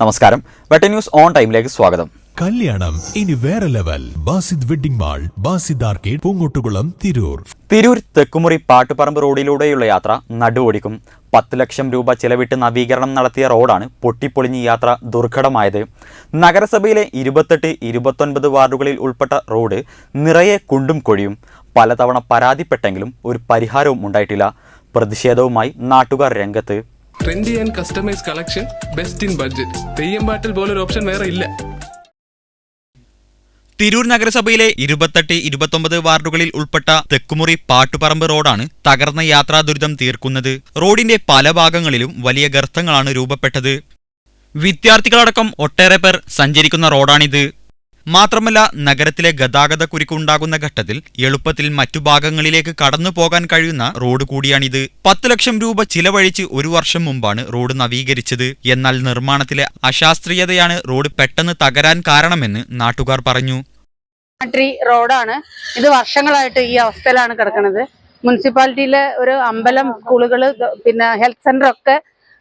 നമസ്കാരം. വെട്ട news on ടൈമിലേക്ക് സ്വാഗതം. കല്യാണം ഇനി വേറെ level. Basid wedding mall Basid arcade Poongottukulam Tirur. Tirur Thekkumuri Pattuparambu റോഡിലൂടെയുള്ള യാത്ര നടുവൊടിക്കും. പത്ത് ലക്ഷം രൂപ ചെലവിട്ട് നവീകരണം നടത്തിയ റോഡാണ് പൊട്ടിപ്പൊളിഞ്ഞ് യാത്ര ദുർഘടമായത്. നഗരസഭയിലെ ഇരുപത്തെട്ട് ഇരുപത്തൊൻപത് വാർഡുകളിൽ ഉൾപ്പെട്ട റോഡ് നിറയെ കുണ്ടും കൊഴിയും. പലതവണ പരാതിപ്പെട്ടെങ്കിലും ഒരു പരിഹാരവും ഉണ്ടായിട്ടില്ല. പ്രതിഷേധവുമായി നാട്ടുകാർ രംഗത്ത്. Trendy and customise collection best in budget Theyyam പാട്ടിൽ പോലൊരു ഓപ്ഷൻ വേറെ ഇല്ല. തിരൂർ നഗരസഭയിലെ ഇരുപത്തെട്ട് ഇരുപത്തൊമ്പത് വാർഡുകളിൽ ഉൾപ്പെട്ട തെക്കുമുറി പാട്ടുപറമ്പ് റോഡാണ് തകർന്ന യാത്രാ ദുരിതം തീർക്കുന്നത്. റോഡിന്റെ പല ഭാഗങ്ങളിലും വലിയ ഗർത്തങ്ങളാണ് രൂപപ്പെട്ടത്. വിദ്യാർത്ഥികളടക്കം ഒട്ടേറെ പേർ സഞ്ചരിക്കുന്ന റോഡാണിത്. മാത്രമല്ല നഗരത്തിലെ ഗതാഗത കുരുക്കുണ്ടാകുന്ന ഘട്ടത്തിൽ എളുപ്പത്തിൽ മറ്റു ഭാഗങ്ങളിലേക്ക് കടന്നു പോകാൻ കഴിയുന്ന റോഡ് കൂടിയാണിത്. പത്ത് ലക്ഷം രൂപ ചിലവഴിച്ച് ഒരു വർഷം മുമ്പാണ് റോഡ് നവീകരിച്ചത്. എന്നാൽ നിർമ്മാണത്തിലെ അശാസ്ത്രീയതയാണ് റോഡ് പെട്ടെന്ന് തകരാൻ കാരണമെന്ന് നാട്ടുകാർ പറഞ്ഞു. റോഡാണ് ഇത് വർഷങ്ങളായിട്ട് ഈ അവസ്ഥയിലാണ് കിടക്കുന്നത് മുനിസിപ്പാലിറ്റിയിലെ ഒരു അമ്പലം സ്കൂളുകൾ പിന്നെ ഹെൽത്ത് സെന്റർ ഒക്കെ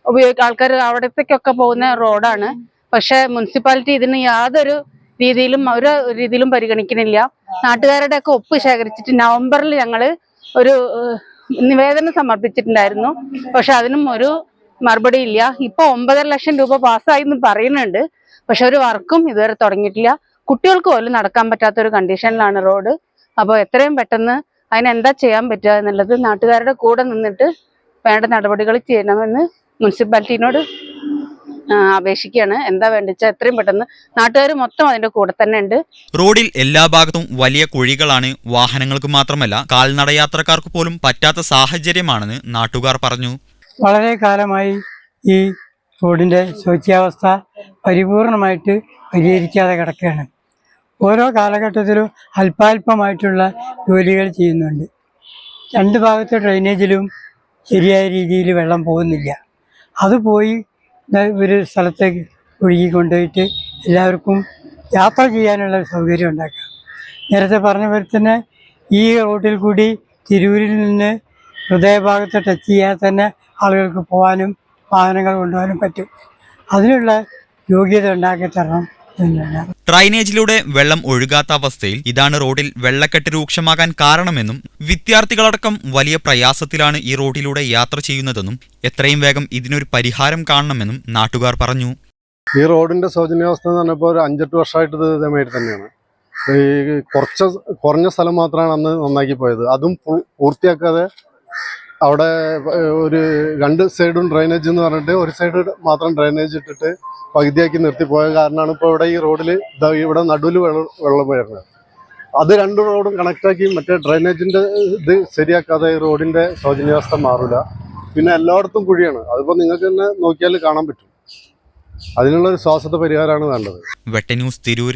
ഉപയോഗിക്കുക ആൾക്കാർ അവിടത്തേക്കൊക്കെ പോകുന്ന റോഡാണ് പക്ഷെ മുനിസിപ്പാലിറ്റി ഇതിന് യാതൊരു രീതിയിലും ഒരു രീതിയിലും പരിഗണിക്കുന്നില്ല നാട്ടുകാരുടെ ഒക്കെ ഒപ്പ് ശേഖരിച്ചിട്ട് നവംബറിൽ ഞങ്ങൾ ഒരു നിവേദനം സമർപ്പിച്ചിട്ടുണ്ടായിരുന്നു. പക്ഷെ അതിനും ഒരു മറുപടി ഇല്ല. ഇപ്പൊ ഒമ്പതര ലക്ഷം രൂപ പാസ്സായി എന്ന് പറയുന്നുണ്ട്. പക്ഷെ ഒരു വർക്കും ഇതുവരെ തുടങ്ങിയിട്ടില്ല. കുട്ടികൾക്ക് പോലും നടക്കാൻ പറ്റാത്ത ഒരു കണ്ടീഷനിലാണ് റോഡ്. അപ്പോൾ എത്രയും പെട്ടെന്ന് അതിനെന്താ ചെയ്യാൻ പറ്റുക എന്നുള്ളത് നാട്ടുകാരുടെ കൂടെ നിന്നിട്ട് വേണ്ട നടപടികൾ ചെയ്യണമെന്ന് മുനിസിപ്പാലിറ്റിനോട് അപേക്ഷിക്കുകയാണ്. എന്താ വേണ്ടിച്ചാൽ എത്രയും പെട്ടെന്ന് നാട്ടുകാർ മൊത്തം അതിന്റെ കൂടെ തന്നെ ഉണ്ട്. റോഡിൽ എല്ലാ ഭാഗത്തും വലിയ കുഴികളാണ് വാഹനങ്ങൾക്ക് മാത്രമല്ല കാൽനടയാത്രക്കാർക്ക് പോലും പറ്റാത്ത സാഹചര്യമാണെന്ന് നാട്ടുകാർ പറഞ്ഞു. വളരെ കാലമായി ഈ റോഡിന്റെ ശോച്യാവസ്ഥ പരിപൂർണമായിട്ട് പരിഹരിക്കാതെ കിടക്കുകയാണ്. ഓരോ കാലഘട്ടത്തിലും അല്പാൽപമായിട്ടുള്ള ജോലികൾ ചെയ്യുന്നുണ്ട്. രണ്ട് ഭാഗത്തെ ഡ്രെയിനേജിലും ശരിയായ രീതിയിൽ വെള്ളം പോകുന്നില്ല. അത് പോയി ഒരു സ്ഥലത്തേക്ക് ഒഴുകി കൊണ്ടുപോയിട്ട് എല്ലാവർക്കും യാത്ര ചെയ്യാനുള്ള സൗകര്യം ഉണ്ടാക്കാം. നേരത്തെ പറഞ്ഞ പോലെ തന്നെ ഈ റോഡിൽ കൂടി തിരൂരിൽ നിന്ന് ഹൃദയഭാഗത്ത് ടച്ച് ചെയ്യാതെ തന്നെ ആളുകൾക്ക് പോകാനും വാഹനങ്ങൾ കൊണ്ടുപോകാനും പറ്റും. അതിനുള്ള യോഗ്യത ഉണ്ടാക്കി തരണം. ഡ്രൈനേജിലൂടെ വെള്ളം ഒഴുകാത്ത അവസ്ഥയിൽ ഇതാണ് റോഡിൽ വെള്ളക്കെട്ട് രൂക്ഷമാകാൻ കാരണമെന്നും വിദ്യാർത്ഥികളടക്കം വലിയ പ്രയാസത്തിലാണ് ഈ റോഡിലൂടെ യാത്ര ചെയ്യുന്നതെന്നും എത്രയും വേഗം ഇതിനൊരു പരിഹാരം കാണണമെന്നും നാട്ടുകാർ പറഞ്ഞു. ഈ റോഡിന്റെ സൗജന്യാവസ്ഥ എന്ന് പറഞ്ഞപ്പോൾ ഒരു അഞ്ചെട്ട് വർഷമായിട്ട് ഇത് ഇതേമാതിരി തന്നെയാണ്. ഈ കുറച്ച് കുറഞ്ഞ സ്ഥലം മാത്രമാണ് അന്ന് നന്നാക്കി പോയത്. അതും പൂർത്തിയാക്കാതെ അവിടെ ഒരു രണ്ട് സൈഡും ഡ്രൈനേജ് എന്ന് പറഞ്ഞിട്ട് ഒരു സൈഡ് മാത്രം ഡ്രൈനേജ് ഇട്ടിട്ട് പകുതിയാക്കി നിർത്തിപ്പോയ കാരണമാണ് ഇപ്പോൾ ഇവിടെ ഈ റോഡിൽ ഇവിടെ നടുവിൽ വെള്ളം വെള്ളം വരുന്നത്. അത് രണ്ട് റോഡും കണക്റ്റാക്കി മറ്റേ ഡ്രൈനേജിന്റെ ഇത് ശരിയാക്കാതെ ഈ റോഡിന്റെ ശോചനീയാവസ്ഥ മാറില്ല പിന്നെ എല്ലായിടത്തും കുഴിയാണ്. അതിപ്പോൾ നിങ്ങൾക്ക് തന്നെ നോക്കിയാൽ കാണാൻ പറ്റും. അതിനുള്ള ഒരു ശ്വാസത്തെ പരിഹാരമാണ് വേണ്ടത്. വെട്ടന്യൂസ് തിരൂർ